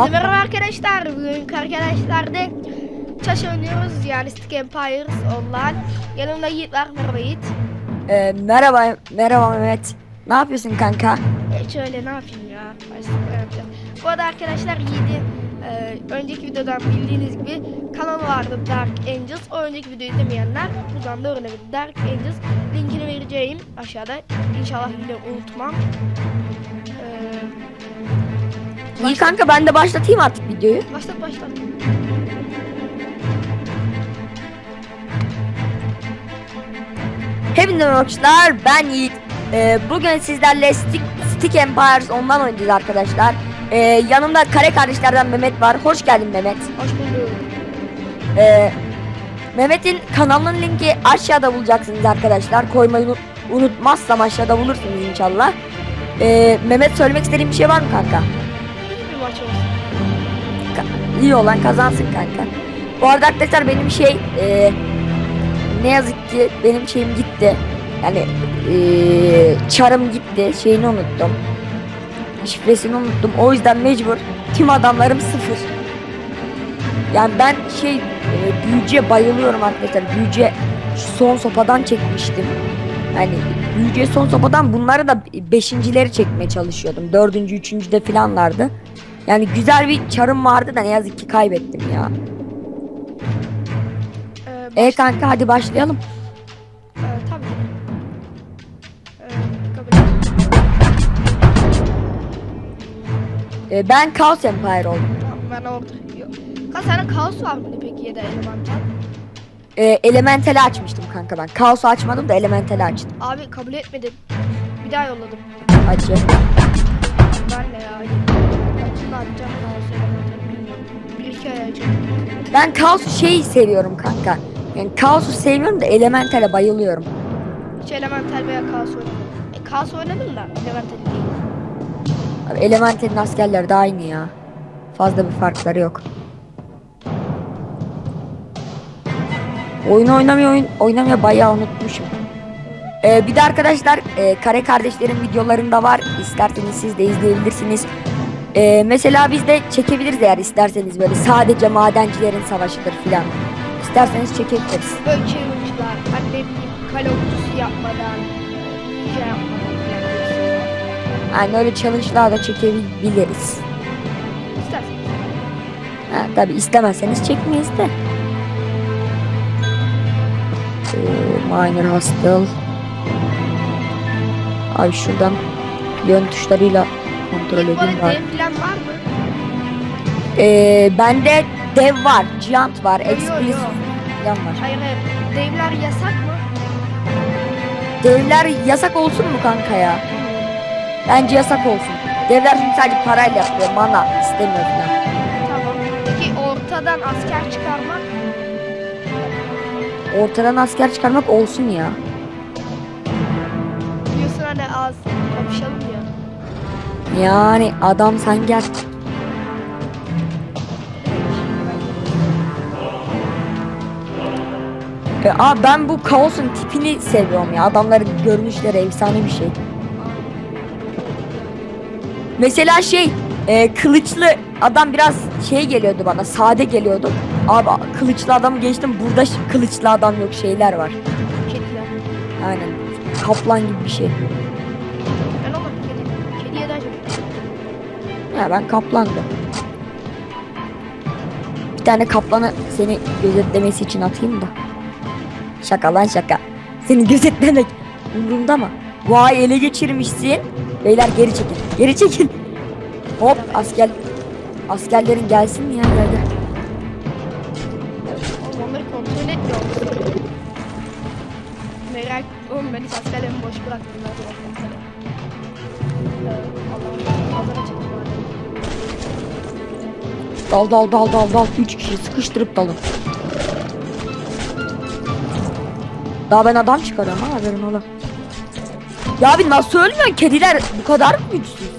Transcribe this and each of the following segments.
Herkese merhaba arkadaşlar. Bugün arkadaşlar da Çaş oynuyoruz yani Stick Empires online. Yanımda Yiğit var. Merhaba Yiğit. Ee, merhaba, merhaba Mehmet. Ne yapıyorsun kanka? Hiç öyle ne yapayım ya. Bu arada arkadaşlar Yiğit'i e, önceki videodan bildiğiniz gibi kanalı vardı Dark Angels. O önceki videoyu izlemeyenler buradan da öğrenebilir. Dark Angels linkini vereceğim aşağıda. İnşallah yine unutmam. Ee, İyi kanka ben de başlatayım artık videoyu. başlat başlat. Hepinize merhaba arkadaşlar. Ben Yiğit. Ee, bugün sizlerle Stick, Stick Empires ondan oynayacağız arkadaşlar. Ee, yanımda kare kardeşlerden Mehmet var. Hoş geldin Mehmet. Hoş bulduk. Ee, Mehmet'in kanalının linki aşağıda bulacaksınız arkadaşlar. Koymayı unut- unutmazsam aşağıda bulursunuz inşallah. Ee, Mehmet söylemek istediğin bir şey var mı kanka? Maç olsun. Ka- olan kazansın kanka. Bu arada arkadaşlar benim şey e, ne yazık ki benim şeyim gitti. Yani e, çarım gitti. Şeyini unuttum. Şifresini unuttum. O yüzden mecbur tüm adamlarım sıfır. Yani ben şey e, büyücüye bayılıyorum arkadaşlar. Büyücüye son sopadan çekmiştim. Yani büyücüye son sopadan bunları da beşincileri çekmeye çalışıyordum. Dördüncü, üçüncü de filanlardı. Yani güzel bir çarım vardı da ne yazık ki kaybettim ya. Ee, E kanka hadi başlayalım. Ee, tabii. Ee. E, ben Chaos Empire oldum. Tamam, ben orada. Kaç tane kaos var mıydı peki ya da elemental? E, Elemental'i açmıştım kanka ben. Chaos'u açmadım da Elemental'i açtım. Abi kabul etmedim. Bir daha yolladım. Acı. Ben de ya. Bir iki ay. Ben Chaos'u şey seviyorum kanka. Yani Chaos'u sevmiyorum da Elemental'e bayılıyorum. Hiç elemental veya kaos oynadım. E, kaos oynadım da elemental değil. Abi Elemental'in askerleri de aynı ya. Fazla bir farkları yok. Oyunu oynamıyor, oyun, oynamaya bayağı unutmuşum. Ee, bir de arkadaşlar e, Kare Kardeşlerin videolarında var. İsterseniz siz de izleyebilirsiniz. Ee, mesela biz de çekebiliriz eğer isterseniz böyle sadece madencilerin savaşıdır filan. İsterseniz çekebiliriz. Böyle challenge'lar. Hani ne bileyim kale okçusu yapmadan. e, Şey yapmadan. Yani. Yani öyle challenge'lar da çekebiliriz. İstersen. Ha, tabi istemezseniz çekmeyiz de. Ee, minor hostile. Abi şuradan yön tuşlarıyla kontrol edeyim. Var. dev falan var mı? Ee, bende dev var, giant var, explicit falan var. Hayır hayır. Devler yasak mı? Devler yasak olsun mu kanka ya? Bence yasak olsun. Devler çünkü sadece parayla yapıyor, mana istemiyor falan. Tamam. Peki ortadan asker çıkarmak Ortadan asker çıkarmak olsun ya. diyorsun hani az kapışalım ya. Yani adam sen gel. E, aa, ben bu kaosun tipini seviyorum ya. Adamların görünüşleri efsane bir şey. Mesela şey e, kılıçlı adam biraz şey geliyordu bana sade geliyordu. Abi kılıçlı adamı geçtim burada kılıçlı adam yok şeyler var. Aynen kaplan gibi bir şey. Çok. Ya ben kaplandım. Bir tane kaplanı seni gözetlemesi için atayım da. Şaka lan şaka. Seni gözetlemek umurumda mı? Vay ele geçirmişsin. Beyler geri çekil. Geri çekil. Hop asker askerlerin gelsin ya gel gel. Oğlum onları kontrol etmiyor musun? Merak oğlum ben hiç askerlerimi boş bırakmadım. Ben Dal dal dal dal dal. Üç kişi sıkıştırıp dalın. Daha ben adam çıkarıyorum ha haberin ola. Ya abi nasıl ölmüyor kediler bu kadar mı güçsüz?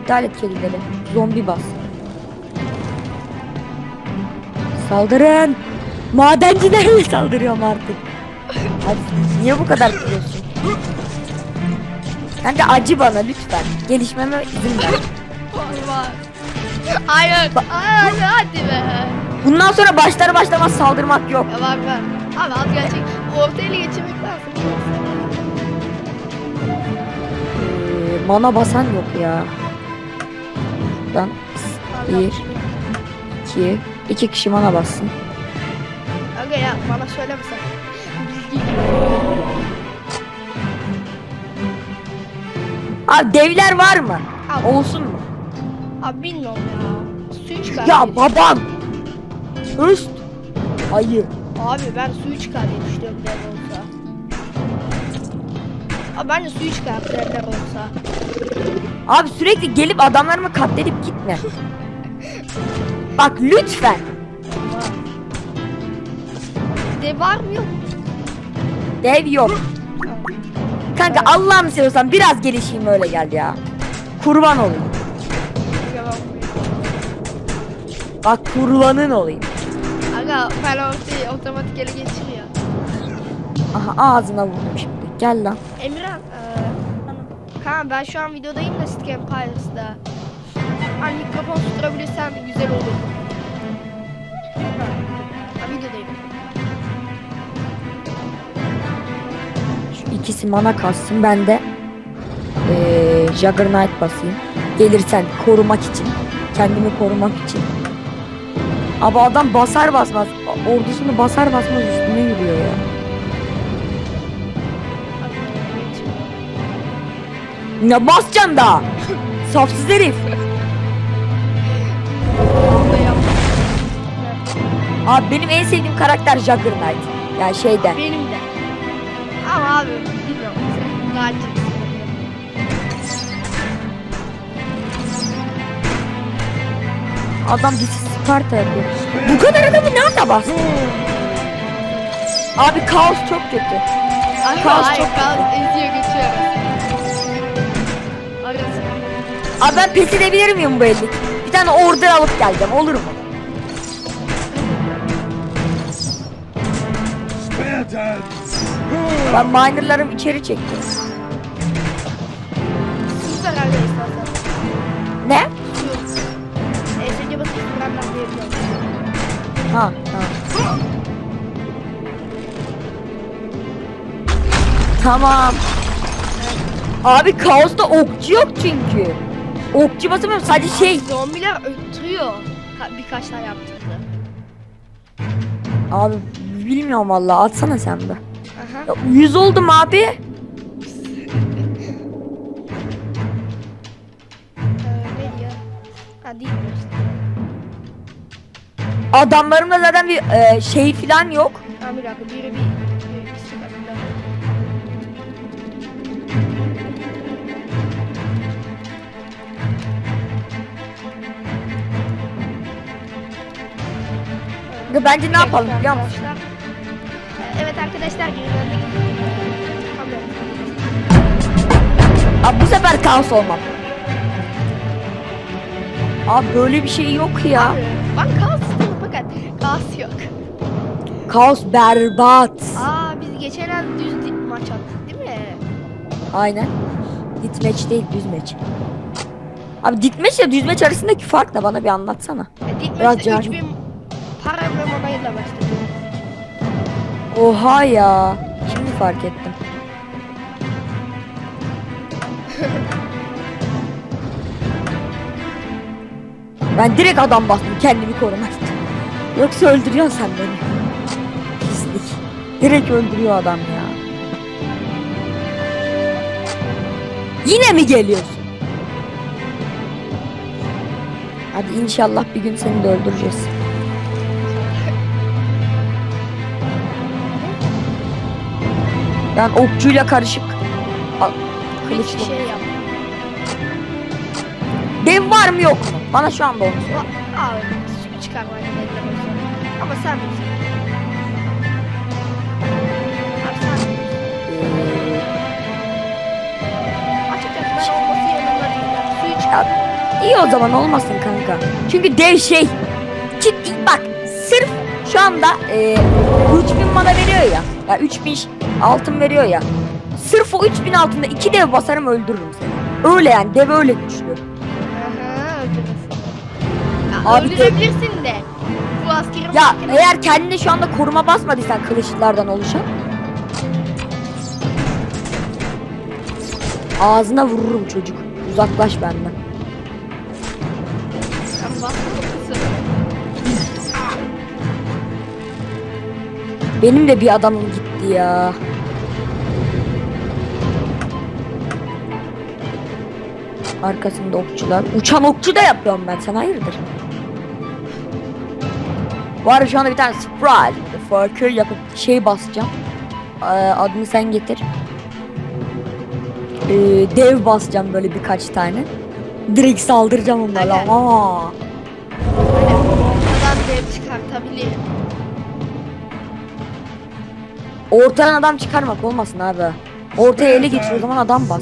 İptal et kedileri. Zombi bas. Saldırın. Madenciler mi saldırıyorum artık? Hadi niye bu kadar kırıyorsun? Kanka acı bana lütfen. Gelişmeme izin ver. Var var. Hayır. Hayır hadi be. Bundan sonra başlar başlamaz saldırmak yok. Ya var var. Abi az gerçek. Orta ele geçirmek lazım. Ee, mana basan yok ya. Buradan bir, iki, iki kişi mana bassın. Aga ya bana söyleme sen. Abi devler var mı? Abi, Olsun mu? abi bilmiyorum ya. Suyu çıkar. Ya babam. Üst. Ayı. Abi ben suyu çıkar diye düşünüyorum devler olsa. Abi bence suyu çıkar devler olsa. Abi sürekli gelip adamlarımı katledip gitme. Bak lütfen. Dev var mı yok? Dev yok. Kanka Allah'ını seviyorsan biraz gelişeyim öyle gel ya. Kurban olayım. Bak. Kurbanın olayım. Aga ortayı otomatik ele geçiriyor. Aha ağzına vurdum şimdi. Gel lan. Emirhan, eee Kaan ben şu an videodayım da Stick Empires'da. Hani mikrofon susturabilirsen güzel olur. Ha, videodayım. İkisi mana kassın ben de eee Juggernaut basayım. Gelirsen korumak için. Kendimi korumak için. Abi adam basar basmaz. Ordusunu basar basmaz üstüne yürüyor ya. Ne basacaksın daha? Safsız herif. Abi benim en sevdiğim karakter Juggernaut. Yani şeyden. Benim de. Abi bilmiyorum. Adam bizi Sparta yapıyor. Bu kadar adamı nerede bastı? Abi kaos çok kötü. Ay, Kaos ay, çok kaos eziyor geçiyor arası. Abi ben pes edebilir miyim bu ellik? Bir tane order alıp geleceğim olur mu? Ben minerlarım içeri istersen. Ne? Su. ESC basıp süperler diyebiliyorum. Ha tamam. Tamam. Abi kaosta okçu yok çünkü. Okçu basamıyorum sadece şey. Zombiler ötüyor. Ka- birkaç tane yaptığında. Abi bilmiyorum valla atsana sen de. 100 oldum abi. Adamlarımda zaten bir e, şey falan yok. Ha bir dakika biri bir, bir, bir sıkıntı. Bence ne yapalım biliyor musun? Evet arkadaşlar. Abi bu sefer kaos olmam. Abi böyle bir şey yok ya. Abi, ben kaos istedim fakat kaos yok. Kaos berbat. Aa biz geçen ay düz maç attık değil mi? Aynen. Ditmeç değil düz meç. Abi ditmeç ile düz meç arasındaki fark ne bana bir anlatsana. E, cahil. 3000 para ve monayla başladık. Oha ya. Şimdi fark ettim. Ben direkt adam bastım kendimi korumak için. Yoksa öldürüyorsun sen beni. Pislik. Direkt öldürüyor adam ya. Yine mi geliyorsun? Hadi inşallah bir gün seni de öldüreceğiz. Yani okçuyla karışık. Al, kılıçlı. şey. Dev var mı yok mu? Bana şu anda onu. Va- Abi belli olsun. Ama sen bilirsin. Ben. Ya, iyi o zaman olmasın kanka. Çünkü dev şey. Ciddi bak sırf şu anda e, 3000 mana veriyor ya. Ya 3000 ş- altın veriyor ya. Sırf o 3000 altında iki dev basarım öldürürüm seni. Öyle yani dev öyle güçlü. Aha öldürürsün. Ya, Abi öldürebilirsin de. Bu askerin Ya farkına- eğer kendine şu anda koruma basmadıysan kılıçlardan oluşan Ağzına vururum çocuk. Uzaklaş benden. Benim de bir adamım gitti ya. Arkasında okçular. Uçan okçu da yapıyorum ben. Sen hayırdır? Arada şu anda bir tane sprite farkı yapıp şey basacağım. Ee, adını sen getir. Ee, dev basacağım böyle birkaç tane. Direkt saldıracağım onlarla. Aynen. Aa. Oradan dev çıkartabilirim. Ortadan adam çıkarmak olmasın abi. Ortaya ele geçir o zaman adam bas.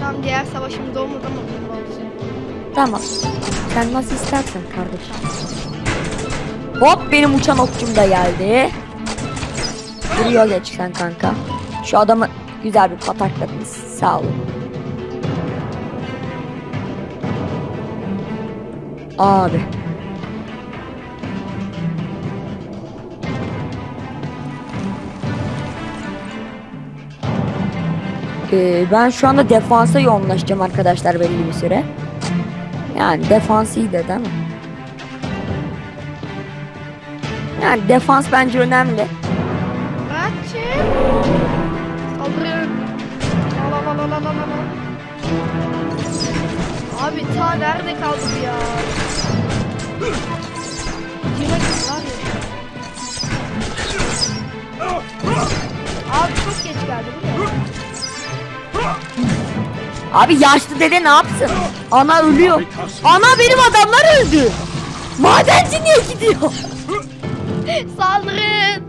Tam diğer savaşımız olmadı ama olsun. Tamam. Sen nasıl istersen kardeşim. Hop benim uçan okçum da geldi. Buraya geç sen kanka. Şu adamı güzel bir patakladınız. Sağ olun. Abi. Ee, ben şu anda defansa yoğunlaşacağım arkadaşlar belli bir süre. Yani defans iyi de değil mi? Yani defans bence önemli. Abi ta nerede kaldı ya? Abi çok geç geldi bu ne? Abi yaşlı dede ne yapsın? Ana ölüyor. Ana benim adamlar öldü. Madenci niye gidiyor? Saldırın.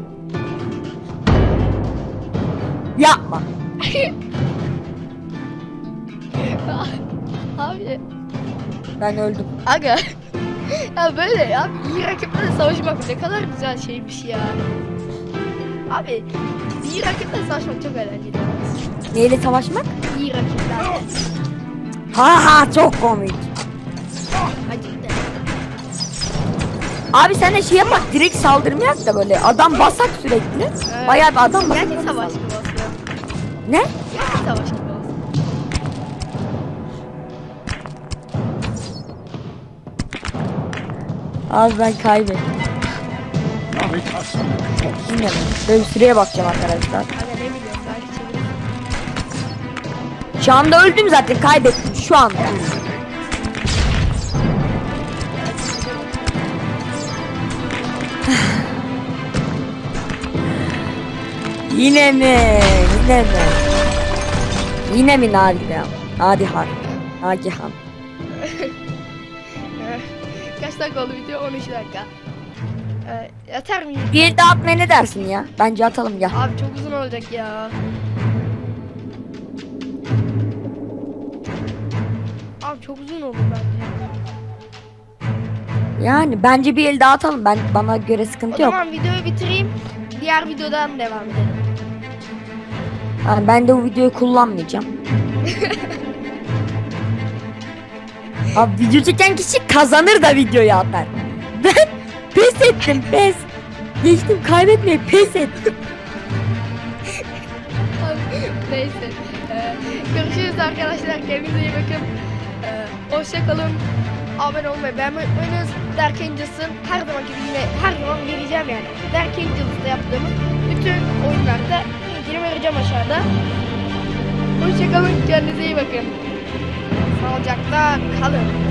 Yapma. Abi. Ben öldüm. Aga. ya böyle ya iyi rakiplerle savaşmak ne kadar güzel şeymiş ya. Abi iyi rakiple savaşmak çok eğlenceli. Neyle savaşmak? İyi rakiplerle. Ha ha çok komik. Abi sen de şey yapak direkt saldırmayak da böyle adam basak sürekli. Evet. Bayağı bir adam basak. Gerçek savaş gibi olsun. Ne? Gerçek savaş gibi. Abi ben kaybettim. Yine mi? Böyle süreye bakacağım arkadaşlar. Şu anda öldüm zaten kaybettim şu anda. Yine mi? Yine mi? Yine mi Nadide? Nadihan. Nagihan. Kaç dakika oldu video? 13 dakika. Ee, yeter mi? Bir daha atmaya ne dersin ya? Bence atalım gel. Abi çok uzun olacak ya. Çok uzun oldu bence. Yani bence bir el daha atalım. Ben bana göre O sıkıntı yok. zaman videoyu bitireyim. Diğer videodan devam edelim. Yani ben de bu videoyu kullanmayacağım. Abi video çeken kişi kazanır da videoyu atar. Ben pes ettim pes. Geçtim kaybetmeyi pes ettim. Neyse. Ee, görüşürüz arkadaşlar. Kendinize iyi bakın. Ee, hoşça kalın. Abone olmayı beğenmeyi unutmayınız. Dark Angels'ın her zamanki gibi yine her zaman vereceğim yani. Dark Angels'da yaptığımız bütün oyunlarda linkini vereceğim aşağıda. Hoşça kalın. Kendinize iyi bakın. Sağlıcakla kalın.